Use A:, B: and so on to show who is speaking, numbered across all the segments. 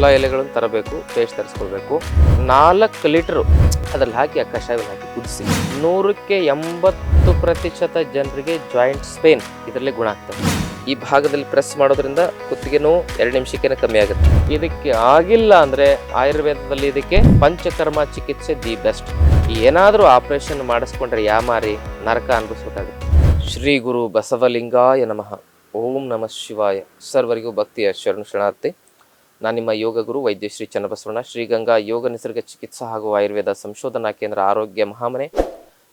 A: ಎಲ್ಲ ಎಲೆಗಳನ್ನು ತರಬೇಕು ಪೇಸ್ಟ್ ತರಿಸ್ಕೊಳ್ಬೇಕು. ನಾಲ್ಕು ಲೀಟ್ರು ಅದ್ರಲ್ಲಿ ಹಾಕಿ, ಆ ಕಷಾಯವನ್ನು ಹಾಕಿ ಕುದಿಸಿ. ನೂರಕ್ಕೆ ಎಂಬತ್ತು ಪ್ರತಿಶತ ಜನರಿಗೆ ಜಾಯಿಂಟ್ ಸ್ಪೇನ್ ಇದರಲ್ಲಿ ಗುಣ ಆಗ್ತದೆ. ಈ ಭಾಗದಲ್ಲಿ ಪ್ರೆಸ್ ಮಾಡೋದ್ರಿಂದ ಕುತ್ತಿಗೆ ನೋವು ಎರಡು ನಿಮಿಷಕ್ಕೆ ಕಮ್ಮಿ ಆಗುತ್ತೆ. ಇದಕ್ಕೆ ಆಗಿಲ್ಲ ಅಂದ್ರೆ ಆಯುರ್ವೇದದಲ್ಲಿ ಇದಕ್ಕೆ ಪಂಚಕರ್ಮ ಚಿಕಿತ್ಸೆ ದಿ ಬೆಸ್ಟ್ ಏನಾದರೂ ಆಪರೇಷನ್ ಮಾಡಿಸ್ಕೊಂಡ್ರೆ ಯಾಮಾರಿ ನರಕ ಅನ್ಭವಿಸ್ಬೇಕಾಗುತ್ತೆ. ಶ್ರೀ ಗುರು ಬಸವಲಿಂಗಾಯ ನಮಃ. ಓಂ ನಮಃ ಶಿವಾಯ. ಸರ್ವರಿಗೂ ಭಕ್ತಿಯ ಶರಣು ಶರಣಾರ್ಥಿ. ನಾನು ನಿಮ್ಮ ಯೋಗ ಗುರು ವೈದ್ಯ ಶ್ರೀ ಚನ್ನಬಸವಣ್ಣ. ಶ್ರೀಗಂಗಾ ಯೋಗ ನಿಸರ್ಗ ಚಿಕಿತ್ಸಾ ಹಾಗೂ ಆಯುರ್ವೇದ ಸಂಶೋಧನಾ ಕೇಂದ್ರ ಆರೋಗ್ಯ ಮಹಾಮನೆ,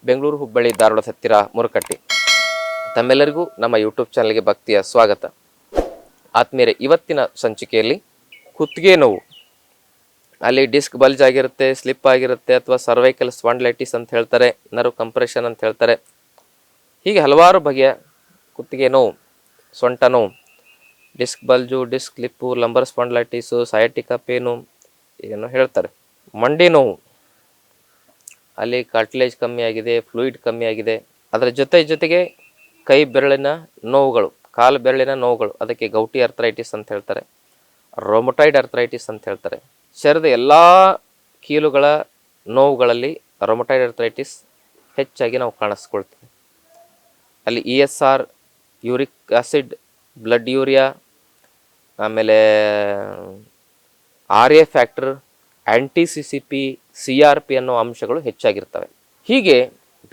A: ಬೆಂಗಳೂರು, ಹುಬ್ಬಳ್ಳಿ, ಧಾರವಾಡ, ಹತ್ತಿರ, ಮುರಕಟ್ಟಿ. ತಮ್ಮೆಲ್ಲರಿಗೂ ನಮ್ಮ ಯೂಟ್ಯೂಬ್ ಚಾನಲ್ಗೆ ಭಕ್ತಿಯ ಸ್ವಾಗತ. ಆತ್ಮೀಯರೇ, ಇವತ್ತಿನ ಸಂಚಿಕೆಯಲ್ಲಿ ಕುತ್ತಿಗೆ ನೋವು. ಅಲ್ಲಿ ಡಿಸ್ಕ್ ಬಲ್ಜ್ ಆಗಿರುತ್ತೆ, ಸ್ಲಿಪ್ ಆಗಿರುತ್ತೆ ಅಥವಾ ಸರ್ವೈಕಲ್ ಸ್ಪಾಂಡ್ಲೈಟಿಸ್ ಅಂತ ಹೇಳ್ತಾರೆ ನರ್ವ್ ಕಂಪ್ರೆಷನ್ ಅಂತ ಹೇಳ್ತಾರೆ. ಹೀಗೆ ಹಲವಾರು ಬಗೆಯ ಕುತ್ತಿಗೆ ನೋವು, ಸೊಂಟ ನೋವು. Disc bulge, disc slip lumbar spondylitis sciatica pain ಏನೋ ಹೇಳ್ತಾರೆ. ಮಂಡಿ ನೋವು. ಅಲ್ಲಿ ಕಾರ್ಟಿಲೇಜ್ ಕಮ್ಮಿ ಆಗಿದೆ ಫ್ಲೂಯಿಡ್ ಕಮ್ಮಿ ಆಗಿದೆ. ಅದರ ಜೊತೆ ಜೊತೆಗೆ ಕೈ ಬೆರಳಿನ ನೋವುಗಳು, ಕಾಲು ಬೆರಳಿನ ನೋವುಗಳು. ಅದಕ್ಕೆ ಗೌಟಿ ಅರ್ಥರೈಟಿಸ್ ಅಂತ ಹೇಳ್ತಾರೆ. ರೊಮೊಟೈಡ್ ಅರ್ಥರೈಟಿಸ್ ಅಂತ ಹೇಳ್ತಾರೆ. ಶರೀರದ ಎಲ್ಲ ಕೀಲುಗಳ ನೋವುಗಳಲ್ಲಿ ರೊಮೊಟೈಡ್ ಅರ್ಥರೈಟಿಸ್ ಹೆಚ್ಚಾಗಿ ನಾವು ಕಾಣಿಸ್ಕೊಳ್ತೀವಿ. ಅಲ್ಲಿ E S R uric acid blood urea ಆಮೇಲೆ R A factor anti C C P C R P ಅನ್ನೋ ಅಂಶಗಳು ಹೆಚ್ಚಾಗಿರ್ತವೆ. ಹೀಗೆ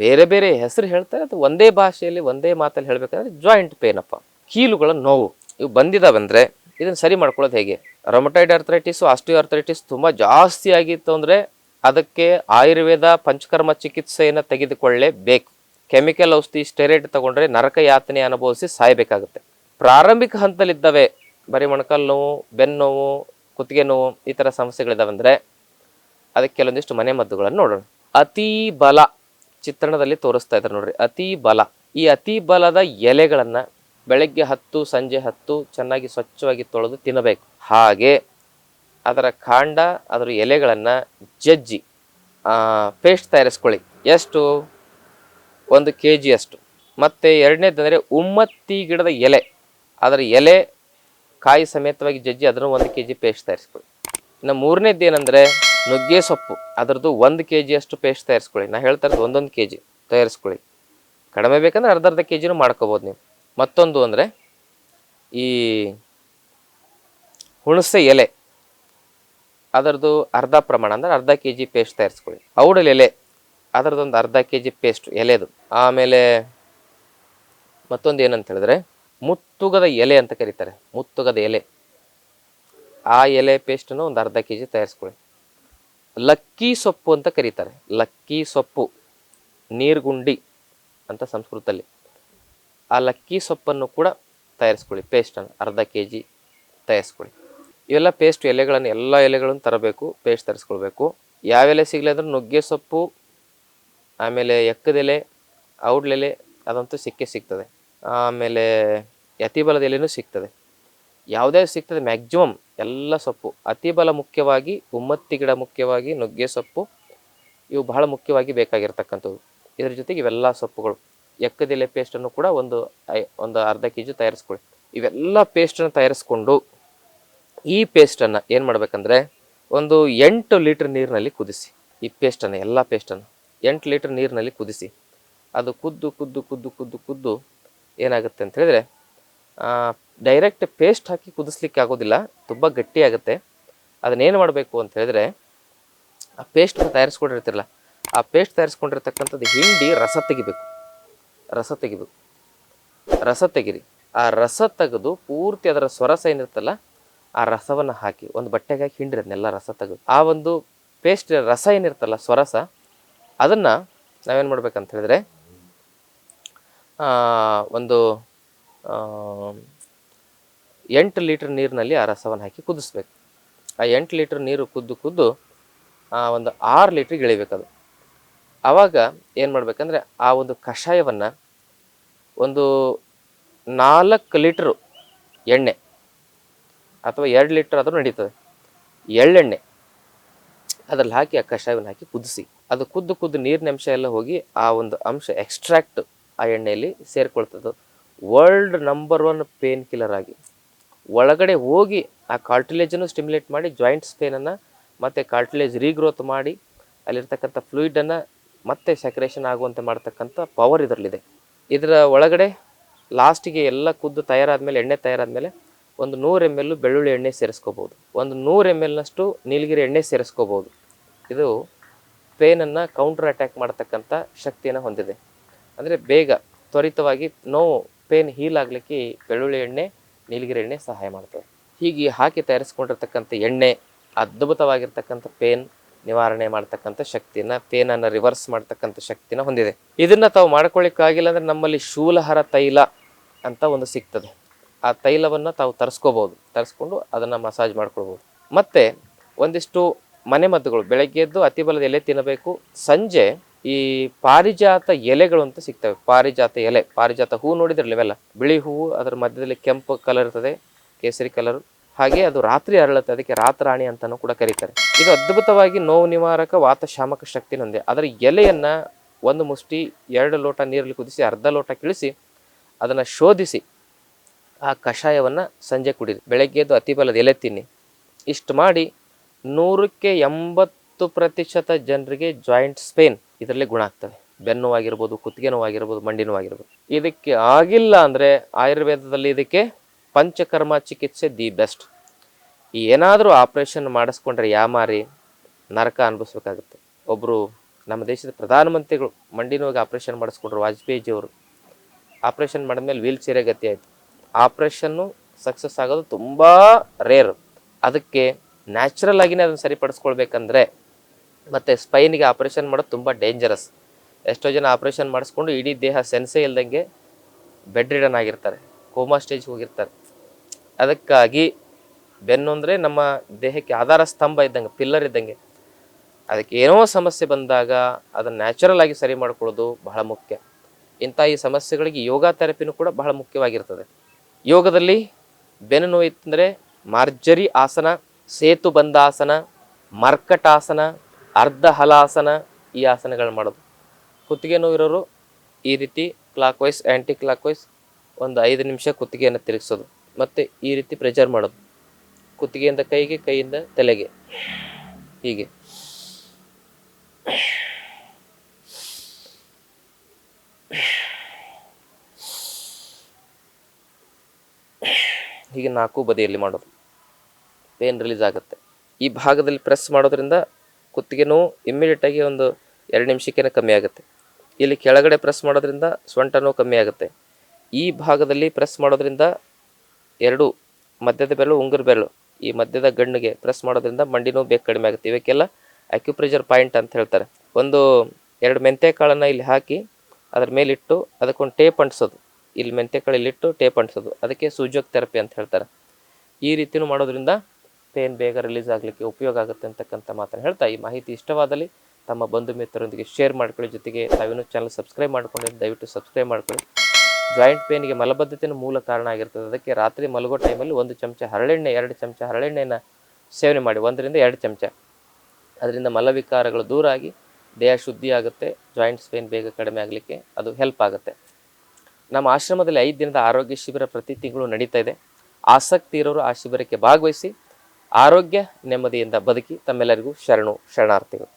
A: ಬೇರೆ ಬೇರೆ ಹೆಸರು ಹೇಳ್ತಾರೆ, ಅದು ಒಂದೇ ಭಾಷೆಯಲ್ಲಿ ಒಂದೇ ಮಾತಲ್ಲಿ ಹೇಳಬೇಕಂದ್ರೆ ಜಾಯಿಂಟ್ ಪೇನ್ ಅಪ್ಪ. ಕೀಲುಗಳ ನೋವು. ಇವು ಬಂದಿದ್ದಾವಂದ್ರೆ ಇದನ್ನು ಸರಿ ಮಾಡ್ಕೊಳ್ಳೋದು ಹೇಗೆ? ರೊಮಟೈಡ್ ಆರ್ಥರೈಟಿಸು ಆಸ್ಟಿಯೋ ಆರ್ಥರೈಟಿಸ್ ತುಂಬ ಜಾಸ್ತಿ ಆಗಿತ್ತು ಅಂದರೆ ಅದಕ್ಕೆ ಆಯುರ್ವೇದ ಪಂಚಕರ್ಮ ಚಿಕಿತ್ಸೆಯನ್ನು ತೆಗೆದುಕೊಳ್ಳಲೇಬೇಕು ಕೆಮಿಕಲ್ ಔಷಧಿ ಸ್ಟೆರೈಡ್ ತಗೊಂಡ್ರೆ ನರಕ ಯಾತನೆ ಅನುಭವಿಸಿ ಸಾಯಬೇಕಾಗುತ್ತೆ. ಪ್ರಾರಂಭಿಕ ಹಂತದಲ್ಲಿದ್ದಾವೆ ಬರೀ ಮೊಣಕಾಲು ನೋವು ಬೆನ್ನು ನೋವು, ಕುತ್ತಿಗೆ ನೋವು ಈ ಥರ ಸಮಸ್ಯೆಗಳಿದಾವೆ ಅಂದರೆ ಅದಕ್ಕೆ ಕೆಲವೊಂದಿಷ್ಟು ಮನೆ ಮದ್ದುಗಳನ್ನು ನೋಡೋಣ. ಅತೀ ಬಲ ಚಿತ್ರಣದಲ್ಲಿ ತೋರಿಸ್ತಾ ಇದ್ದಾರೆ ನೋಡ್ರಿ. ಅತೀ ಬಲ. ಈ ಅತಿ ಬಲದ ಎಲೆಗಳನ್ನು ಬೆಳಗ್ಗೆ ಹತ್ತು, ಸಂಜೆ ಹತ್ತು ಚೆನ್ನಾಗಿ ಸ್ವಚ್ಛವಾಗಿ ತೊಳೆದು ತಿನ್ನಬೇಕು. ಹಾಗೆ ಅದರ ಕಾಂಡ, ಅದರ ಎಲೆಗಳನ್ನು ಜಜ್ಜಿ ಪೇಸ್ಟ್ ತಯಾರಿಸ್ಕೊಳ್ಳಿ. ಎಷ್ಟು? ಒಂದು ಕೆ ಜಿಯಷ್ಟು ಮತ್ತು ಎರಡನೇದಂದರೆ ಉಮ್ಮತ್ತಿ ಗಿಡದ ಎಲೆ. ಅದರ ಎಲೆ ಕಾಯಿ ಸಮೇತವಾಗಿ ಜಜ್ಜಿ ಅದನ್ನು ಒಂದು ಕೆ ಜಿ ಪೇಸ್ಟ್ ತಯಾರಿಸ್ಕೊಳ್ಳಿ. ಇನ್ನು ಮೂರನೇದು ಏನಂದರೆ ನುಗ್ಗೆ ಸೊಪ್ಪು, ಅದರದ್ದು ಒಂದು ಕೆ ಜಿಯಷ್ಟು ಪೇಸ್ಟ್ ತಯಾರಿಸ್ಕೊಳ್ಳಿ. ನಾ ಹೇಳ್ತಾ ಇರೋದು ಒಂದೊಂದು ಕೆ ಜಿ ತಯಾರಿಸ್ಕೊಳ್ಳಿ. ಕಡಿಮೆ ಬೇಕಂದ್ರೆ ಅರ್ಧ ಅರ್ಧ ಕೆ ಜಿನೂ ಮಾಡ್ಕೋಬೋದು ನೀವು. ಮತ್ತೊಂದು ಅಂದರೆ ಈ ಹುಣಸೆ ಎಲೆ, ಅದರದ್ದು ಅರ್ಧ ಪ್ರಮಾಣ ಅಂದ್ರೆ ಅರ್ಧ ಕೆ ಜಿ ಪೇಸ್ಟ್ ತಯಾರಿಸ್ಕೊಳ್ಳಿ. ಔಡಲ್ ಎಲೆ ಅದರದೊಂದು ಅರ್ಧ ಕೆ ಜಿ ಪೇಸ್ಟ್ ಎಲೆದು. ಆಮೇಲೆ ಮತ್ತೊಂದು ಏನಂತ ಹೇಳಿದ್ರೆ ಮುತ್ತುಗದ ಎಲೆ ಅಂತ ಕರೀತಾರೆ. ಮುತ್ತುಗದ ಎಲೆ. ಆ ಎಲೆ ಪೇಸ್ಟನ್ನು ಒಂದು ಅರ್ಧ ಕೆ ಜಿ ತಯಾರಿಸ್ಕೊಳ್ಳಿ. ಲಕ್ಕಿ ಸೊಪ್ಪು ಅಂತ ಕರೀತಾರೆ. ಲಕ್ಕಿ ಸೊಪ್ಪು, ನೀರ್ಗುಂಡಿ ಅಂತ ಸಂಸ್ಕೃತದಲ್ಲಿ. ಆ ಲಕ್ಕಿ ಸೊಪ್ಪನ್ನು ಕೂಡ ತಯಾರಿಸ್ಕೊಳ್ಳಿ ಪೇಸ್ಟನ್ನು ಅರ್ಧ ಕೆ ಜಿ ತಯಾರಿಸ್ಕೊಳ್ಳಿ. ಇವೆಲ್ಲ ಪೇಸ್ಟ್ ಎಲೆಗಳನ್ನು, ಎಲ್ಲ ಎಲೆಗಳನ್ನು ತರಬೇಕು ಪೇಸ್ಟ್ ತರಿಸ್ಕೊಳ್ಬೇಕು. ಯಾವ ಎಲೆ ಸಿಗಲಿ ಅಂದ್ರೆ ನುಗ್ಗೆ ಸೊಪ್ಪು, ಆಮೇಲೆ ಎಕ್ಕದೆಲೆ ಔಡ್ಲೆಲೆ ಅದಂತೂ ಸಿಕ್ಕೇ ಸಿಗ್ತದೆ. ಆಮೇಲೆ ಎಲೆನೂ ಸಿಗ್ತದೆ. ಯಾವುದೇ ಸಿಗ್ತದೆ ಮ್ಯಾಕ್ಸಿಮಮ್ ಎಲ್ಲ ಸೊಪ್ಪು. ಅತಿಬಲ ಮುಖ್ಯವಾಗಿ ಉಮ್ಮತ್ತಿ ಗಿಡ ಮುಖ್ಯವಾಗಿ, ನುಗ್ಗೆ ಸೊಪ್ಪು, ಇವು ಬಹಳ ಮುಖ್ಯವಾಗಿ ಬೇಕಾಗಿರ್ತಕ್ಕಂಥದ್ದು. ಇದರ ಜೊತೆಗೆ ಇವೆಲ್ಲ ಸೊಪ್ಪುಗಳು. ಎಕ್ಕದೆಲೆ ಪೇಸ್ಟನ್ನು ಕೂಡ ಒಂದು ಒಂದು ಅರ್ಧ ಕೆ ಜಿ ತಯಾರಿಸ್ಕೊಳ್ಳಿ. ಇವೆಲ್ಲ ಪೇಸ್ಟನ್ನು ತಯಾರಿಸ್ಕೊಂಡು ಈ ಪೇಸ್ಟನ್ನು ಏನು ಮಾಡಬೇಕಂದ್ರೆ, ಒಂದು ಎಂಟು ಲೀಟ್ರ್ ನೀರಿನಲ್ಲಿ ಕುದಿಸಿ. ಈ ಪೇಸ್ಟನ್ನು ಎಲ್ಲ ಪೇಸ್ಟನ್ನು ಎಂಟು ಲೀಟ್ರ್ ನೀರಿನಲ್ಲಿ ಕುದಿಸಿ. ಅದು ಕುದ್ದು ಕುದ್ದು ಕುದ್ದು ಕುದ್ದು ಕುದ್ದು ಏನಾಗುತ್ತೆ ಅಂತ ಹೇಳಿದ್ರೆ ಡೈರೆಕ್ಟ್ ಪೇಸ್ಟ್ ಹಾಕಿ ಕುದಿಸ್ಲಿಕ್ಕೆ ಆಗೋದಿಲ್ಲ, ತುಂಬ ಗಟ್ಟಿಯಾಗುತ್ತೆ. ಅದನ್ನೇನು ಮಾಡಬೇಕು ಅಂತ ಹೇಳಿದ್ರೆ, ಆ ಪೇಸ್ಟ್ ತಯಾರಿಸ್ಕೊಂಡಿರ್ತಿರಲ್ಲ, ಆ ಪೇಸ್ಟ್ ತಯಾರಿಸ್ಕೊಂಡಿರ್ತಕ್ಕಂಥದ್ದು ಹಿಂಡಿ ರಸ ತೆಗಿಬೇಕು. ರಸ ತೆಗಿಬೇಕು. ರಸ ತೆಗಿರಿ. ಆ ರಸ ತೆಗೆದು ಪೂರ್ತಿ ಅದರ ಸ್ವರಸ ಏನಿರ್ತಲ್ಲ ಆ ರಸವನ್ನು ಹಾಕಿ, ಒಂದು ಬಟ್ಟೆಗೆ ಹಾಕಿ ಹಿಂಡ್ರಿ ಅದನ್ನೆಲ್ಲ ರಸ ತೆಗೆದು. ಆ ಒಂದು ಪೇಸ್ಟ್ ರಸ ಏನಿರ್ತಲ್ಲ ಸ್ವರಸ, ಅದನ್ನು ನಾವೇನು ಮಾಡ್ಬೇಕಂತ ಹೇಳಿದ್ರೆ ಒಂದು ಎಂಟು ಲೀಟ್ರ್ ನೀರಿನಲ್ಲಿ ಆ ರಸವನ್ನು ಹಾಕಿ ಕುದಿಸ್ಬೇಕು. ಆ ಎಂಟು ಲೀಟ್ರ್ ನೀರು ಕುದ್ದು ಕುದ್ದು ಆ, ಒಂದು ಆರು ಲೀಟ್ರಿಗೆ ಇಳಿಬೇಕದು ಆವಾಗ ಏನು ಮಾಡ್ಬೇಕಂದ್ರೆ ಆ ಒಂದು ಕಷಾಯವನ್ನು ಒಂದು ನಾಲ್ಕು ಲೀಟ್ರು ಎಣ್ಣೆ ಅಥವಾ ಎರಡು ಲೀಟ್ರ್ ಆದರೂ ನಡೀತದೆ. ಎಳ್ಳೆಣ್ಣೆ ಅದರಲ್ಲಿ ಹಾಕಿ ಆ ಕಷಾಯವನ್ನು ಹಾಕಿ ಕುದಿಸಿ. ಅದು ಕುದ್ದು ಕುದ್ದು ನೀರಿನ ಅಂಶ ಎಲ್ಲ ಹೋಗಿ ಆ ಒಂದು ಅಂಶ ಎಕ್ಸ್ಟ್ರಾಕ್ಟ್ ಆ ಎಣ್ಣೆಯಲ್ಲಿ ಸೇರ್ಕೊಳ್ತದೆ. World number one painkiller ಆಗಿ. ಒಳಗಡೆ ಹೋಗಿ ಆ ಕಾರ್ಟಿಲೇಜನ್ನು ಸ್ಟಿಮ್ಯುಲೇಟ್ ಮಾಡಿ ಜಾಯಿಂಟ್ಸ್ ಪೇನನ್ನು ಮತ್ತು ಕಾರ್ಟಿಲೇಜ್ ರೀಗ್ರೋತ್ ಮಾಡಿ, ಅಲ್ಲಿರ್ತಕ್ಕಂಥ ಫ್ಲೂಯಿಡನ್ನು ಮತ್ತೆ ಸೆಕ್ರೇಷನ್ ಆಗುವಂತೆ ಮಾಡ್ತಕ್ಕಂಥ ಪವರ್ ಇದರಲ್ಲಿದೆ. ಇದರ ಒಳಗಡೆ ಲಾಸ್ಟಿಗೆ ಎಲ್ಲ ಕುದ್ದು ತಯಾರಾದಮೇಲೆ, ಎಣ್ಣೆ ತಯಾರಾದಮೇಲೆ ಒಂದು ನೂರು ಎಂ ಎಲ್ ಬೆಳ್ಳುಳ್ಳಿ ಎಣ್ಣೆ ಸೇರಿಸ್ಕೋಬೋದು. ಒಂದು ನೂರು ಎಂ ಎಲ್ನಷ್ಟು ನೀಲಗಿರಿ ಎಣ್ಣೆ ಸೇರಿಸ್ಕೋಬೋದು. ಇದು ಪೇನನ್ನು ಕೌಂಟರ್ ಅಟ್ಯಾಕ್ ಮಾಡ್ತಕ್ಕಂಥ ಶಕ್ತಿಯನ್ನು ಹೊಂದಿದೆ. ಅಂದರೆ ಬೇಗ, ತ್ವರಿತವಾಗಿ ನೋವು ಪೇನ್ ಹೀಲ್ ಆಗಲಿಕ್ಕೆ ಬೆಳ್ಳುಳ್ಳಿ ಎಣ್ಣೆ, ನೀಲಗಿರಿ ಎಣ್ಣೆ ಸಹಾಯ ಮಾಡ್ತದೆ. ಹೀಗೆ ಹಾಕಿ ತಯಾರಿಸ್ಕೊಂಡಿರ್ತಕ್ಕಂಥ ಎಣ್ಣೆ, ಅದ್ಭುತವಾಗಿರ್ತಕ್ಕಂಥ ಪೇನ್ ನಿವಾರಣೆ ಮಾಡ್ತಕ್ಕಂಥ ಶಕ್ತಿನ, ಪೇನನ್ನು ರಿವರ್ಸ್ ಮಾಡ್ತಕ್ಕಂಥ ಶಕ್ತಿನ ಹೊಂದಿದೆ. ಇದನ್ನ ತಾವು ಮಾಡ್ಕೊಳ್ಳಿಕ್ಕಾಗಿಲ್ಲ ಅಂದ್ರೆ ನಮ್ಮಲ್ಲಿ ಶೂಲಹರ ತೈಲ ಅಂತ ಒಂದು ಸಿಗ್ತದೆ. ಆ ತೈಲವನ್ನು ತಾವು ತರಿಸ್ಕೋಬೋದು. ತರಿಸ್ಕೊಂಡು ಅದನ್ನು ಮಸಾಜ್ ಮಾಡ್ಕೊಳ್ಬೋದು. ಮತ್ತೆ ಒಂದಿಷ್ಟು ಮನೆಮದ್ದುಗಳು, ಬೆಳಗ್ಗೆ ಎದ್ದು ಅತಿ ಬಲದ ಎಲೆ ತಿನ್ನಬೇಕು, ಸಂಜೆ ಈ ಪಾರಿಜಾತ ಎಲೆಗಳು ಅಂತ ಸಿಗ್ತವೆ. ಪಾರಿಜಾತ ಎಲೆ, ಪಾರಿಜಾತ ಹೂ ನೋಡಿದ್ರಲ್ಲ ಇವೆಲ್ಲ? ಬಿಳಿ ಹೂವು ಅದರ ಮಧ್ಯದಲ್ಲಿ ಕೆಂಪು ಕಲರ್ ಇರ್ತದೆ, ಕೇಸರಿ ಕಲರ್ ಹಾಗೆ ಅದು ರಾತ್ರಿ ಅರಳುತ್ತೆ, ಅದಕ್ಕೆ ರಾತ್ರಾಣಿ ಅಂತಾನು ಕೂಡ ಕರೀತಾರೆ. ಇದು ಅದ್ಭುತವಾಗಿ ನೋವು ನಿವಾರಕ, ವಾತಶಾಮಕ ಶಕ್ತಿ ಹೊಂದಿದೆ ಅದರ ಎಲೆಯನ್ನ ಒಂದು ಮುಷ್ಟಿ, ಎರಡು ಲೋಟ ನೀರಲ್ಲಿ ಕುದಿಸಿ, ಅರ್ಧ ಲೋಟ ಕಿಳಿಸಿ, ಅದನ್ನು ಶೋಧಿಸಿ, ಆ ಕಷಾಯವನ್ನು ಸಂಜೆ ಕುಡಿ ಬೆಳಗ್ಗೆ ಎದ್ದು ಅತಿ ಬಲದ ಎಲೆ ತಿನ್ನಿ. ಇಷ್ಟು ಮಾಡಿ ನೂರಕ್ಕೆ ಎಂಬತ್ತು ಪ್ರತಿಶತ ಜನರಿಗೆ ಜಾಯಿಂಟ್ ಸ್ಪೇನ್ ಇದರಲ್ಲಿ ಗುಣ ಆಗ್ತವೆ. ಬೆನ್ನು ಆಗಿರ್ಬೋದು, ಕುತ್ತಿಗೆ ನೋವಾಗಿರ್ಬೋದು ಮಂಡಿ ನೋವಾಗಿರ್ಬೋದು ಇದಕ್ಕೆ ಆಗಿಲ್ಲ ಅಂದರೆ ಆಯುರ್ವೇದದಲ್ಲಿ ಇದಕ್ಕೆ ಪಂಚಕರ್ಮ ಚಿಕಿತ್ಸೆ ದಿ ಬೆಸ್ಟ್. ಏನಾದರೂ ಆಪ್ರೇಷನ್ ಮಾಡಿಸ್ಕೊಂಡ್ರೆ ಯಾಮಾರಿ ನರಕ ಅನುಭವಿಸ್ಬೇಕಾಗುತ್ತೆ. ಒಬ್ಬರು ನಮ್ಮ ದೇಶದ ಪ್ರಧಾನಮಂತ್ರಿಗಳು ಮಂಡಿ ನೋವಿಗೆ ಆಪ್ರೇಷನ್ ಮಾಡಿಸ್ಕೊಂಡ್ರು, ವಾಜಪೇಯಿಜಿಯವರು. ಆಪ್ರೇಷನ್ ಮಾಡಿದ್ಮೇಲೆ ವೀಲ್ ಚೇರೇ ಗತಿ ಆಯಿತು. ಆಪ್ರೇಷನ್ನು ಸಕ್ಸಸ್ ಆಗೋದು ತುಂಬ ರೇರ್. ಅದಕ್ಕೆ ನ್ಯಾಚುರಲ್ ಆಗಿನೇ ಅದನ್ನು ಸರಿಪಡಿಸ್ಕೊಳ್ಬೇಕಂದ್ರೆ ಮತ್ತು ಸ್ಪೈನಿಗೆ ಆಪ್ರೇಷನ್ ಮಾಡೋದು ತುಂಬ ಡೇಂಜರಸ್ ಎಷ್ಟೋ ಜನ ಆಪ್ರೇಷನ್ ಮಾಡಿಸ್ಕೊಂಡು ಇಡೀ ದೇಹ ಸೆನ್ಸೇ ಇಲ್ದಂಗೆ ಬೆಡ್ ರಿಡನ್ ಆಗಿರ್ತಾರೆ ಕೋಮಾ ಸ್ಟೇಜ್ಗೆ ಹೋಗಿರ್ತಾರೆ. ಅದಕ್ಕಾಗಿ ಬೆನ್ನು ಅಂದರೆ ನಮ್ಮ ದೇಹಕ್ಕೆ ಆಧಾರ ಸ್ತಂಭ ಇದ್ದಂಗೆ ಪಿಲ್ಲರ್ ಇದ್ದಂಗೆ. ಅದಕ್ಕೆ ಏನೋ ಸಮಸ್ಯೆ ಬಂದಾಗ ಅದನ್ನು ನ್ಯಾಚುರಲ್ ಆಗಿ ಸರಿ ಮಾಡ್ಕೊಳ್ಳೋದು ಬಹಳ ಮುಖ್ಯ. ಇಂಥ ಈ ಸಮಸ್ಯೆಗಳಿಗೆ ಯೋಗ ಥೆರಪಿನೂ ಕೂಡ ಬಹಳ ಮುಖ್ಯವಾಗಿರ್ತದೆ. ಯೋಗದಲ್ಲಿ ಬೆನ್ನು ನೋವು ಇತ್ತಂದರೆ ಮಾರ್ಜರಿ ಆಸನ, ಸೇತು ಬಂದಾಸನ ಮರ್ಕಟಾಸನ ಅರ್ಧ ಹಲಾಸನ ಈ ಆಸನಗಳು ಮಾಡೋದು. ಕುತ್ತಿಗೆ ನೋವಿರೋರು ಈ ರೀತಿ ಕ್ಲಾಕ್ ವೈಸ್ ಆ್ಯಂಟಿ ಕ್ಲಾಕ್ ವೈಸ್ ಒಂದು ಐದು ನಿಮಿಷ ಕುತ್ತಿಗೆಯನ್ನು ತಿರುಗಿಸೋದು. ಮತ್ತು ಈ ರೀತಿ ಪ್ರೆಜರ್ ಮಾಡೋದು. ಕುತ್ತಿಗೆಯಿಂದ ಕೈಗೆ, ಕೈಯಿಂದ ತಲೆಗೆ. ಹೀಗೆ. ಹೀಗೆ ನಾಲ್ಕು ಬದಿಯಲ್ಲಿ ಮಾಡೋದು. ಪೇನ್ ರಿಲೀಸ್ ಆಗುತ್ತೆ. ಈ ಭಾಗದಲ್ಲಿ ಪ್ರೆಸ್ ಮಾಡೋದ್ರಿಂದ ಕುತ್ತಿಗೆ ನೋವು ಇಮ್ಮಿಡಿಯೇಟಾಗಿ ಒಂದು ಎರಡು ನಿಮಿಷಕ್ಕೇನೆ ಕಮ್ಮಿ ಆಗುತ್ತೆ. ಇಲ್ಲಿ ಕೆಳಗಡೆ ಪ್ರೆಸ್ ಮಾಡೋದ್ರಿಂದ ಸೊಂಟ ನೋವು ಕಮ್ಮಿ ಆಗುತ್ತೆ. ಈ ಭಾಗದಲ್ಲಿ ಪ್ರೆಸ್ ಮಾಡೋದ್ರಿಂದ ಎರಡು ಮಧ್ಯದ ಬೆರಳು, ಉಂಗುರ ಬೆರಳು. ಈ ಮಧ್ಯದ ಗಣ್ಣಿಗೆ ಪ್ರೆಸ್ ಮಾಡೋದ್ರಿಂದ ಮಂಡಿ ನೋವು ಬೇಗ ಕಡಿಮೆ ಆಗುತ್ತೆ. ಇವಕ್ಕೆಲ್ಲ ಅಕ್ಯುಪ್ರೆಷರ್ ಪಾಯಿಂಟ್ ಅಂತ ಹೇಳ್ತಾರೆ. ಒಂದು ಎರಡು ಮೆಂತೆ ಕಾಳನ್ನು ಇಲ್ಲಿ ಹಾಕಿ ಅದ್ರ ಮೇಲಿಟ್ಟು ಅದಕ್ಕೊಂದು ಟೇಪ್ ಅಂಟಿಸೋದು. ಇಲ್ಲಿ ಮೆಂತೆ ಇಲ್ಲಿಟ್ಟು ಟೇಪ್ ಅಂಟಿಸೋದು. ಅದಕ್ಕೆ ಸೂಜೋಕ್ ಥೆರಪಿ ಅಂತ ಹೇಳ್ತಾರೆ. ಈ ರೀತಿಯೂ ಮಾಡೋದ್ರಿಂದ ಪೇನ್ ಬೇಗ ರಿಲೀಸ್ ಆಗಲಿಕ್ಕೆ ಉಪಯೋಗ ಆಗುತ್ತೆ ಅಂತಕ್ಕಂಥ ಮಾತನ್ನು ಹೇಳ್ತಾ ಈ ಮಾಹಿತಿ ಇಷ್ಟವಾದಲ್ಲಿ ತಮ್ಮ ಬಂಧು ಮಿತ್ರರೊಂದಿಗೆ ಶೇರ್ ಮಾಡ್ಕೊಳ್ಳಿ. ಜೊತೆಗೆ ತಾವೇನು ಚಾನಲ್ ಸಬ್ಸ್ಕ್ರೈಬ್ ಮಾಡ್ಕೊಂಡಿದ್ದು ದಯವಿಟ್ಟು ಸಬ್ಸ್ಕ್ರೈಬ್ ಮಾಡ್ಕೊಳ್ಳಿ. ಜಾಯಿಂಟ್ ಪೇನಿಗೆ ಮಲಬದ್ಧತೆಯ ಮೂಲ ಕಾರಣ ಆಗಿರ್ತದೆ. ಅದಕ್ಕೆ ರಾತ್ರಿ ಮಲಗೋ ಟೈಮಲ್ಲಿ ಒಂದು ಚಮಚ ಹರಳೆಣ್ಣೆ, ಎರಡು ಚಮಚ ಹರಳೆಣ್ಣೆನ ಸೇವನೆ ಮಾಡಿ. ಒಂದರಿಂದ ಎರಡು ಚಮಚ. ಅದರಿಂದ ಮಲವಿಕಾರಗಳು ದೂರ ಆಗಿ ದೇಹ ಶುದ್ಧಿ ಆಗುತ್ತೆ ಜಾಯಿಂಟ್ಸ್ ಪೇನ್ ಬೇಗ ಕಡಿಮೆ ಆಗಲಿಕ್ಕೆ ಅದು ಹೆಲ್ಪ್ ಆಗುತ್ತೆ. ನಮ್ಮ ಆಶ್ರಮದಲ್ಲಿ ಐದು ದಿನದ ಆರೋಗ್ಯ ಶಿಬಿರ ಪ್ರತಿ ತಿಂಗಳು ನಡೀತಾ ಇದೆ. ಆಸಕ್ತಿ ಇರೋರು ಆ ಶಿಬಿರಕ್ಕೆ ಭಾಗವಹಿಸಿ ಆರೋಗ್ಯ ನೆಮ್ಮದಿಯಿಂದ ಬದುಕಿ ತಮ್ಮೆಲ್ಲರಿಗೂ ಶರಣು ಶರಣಾರ್ಥಿಗಳು.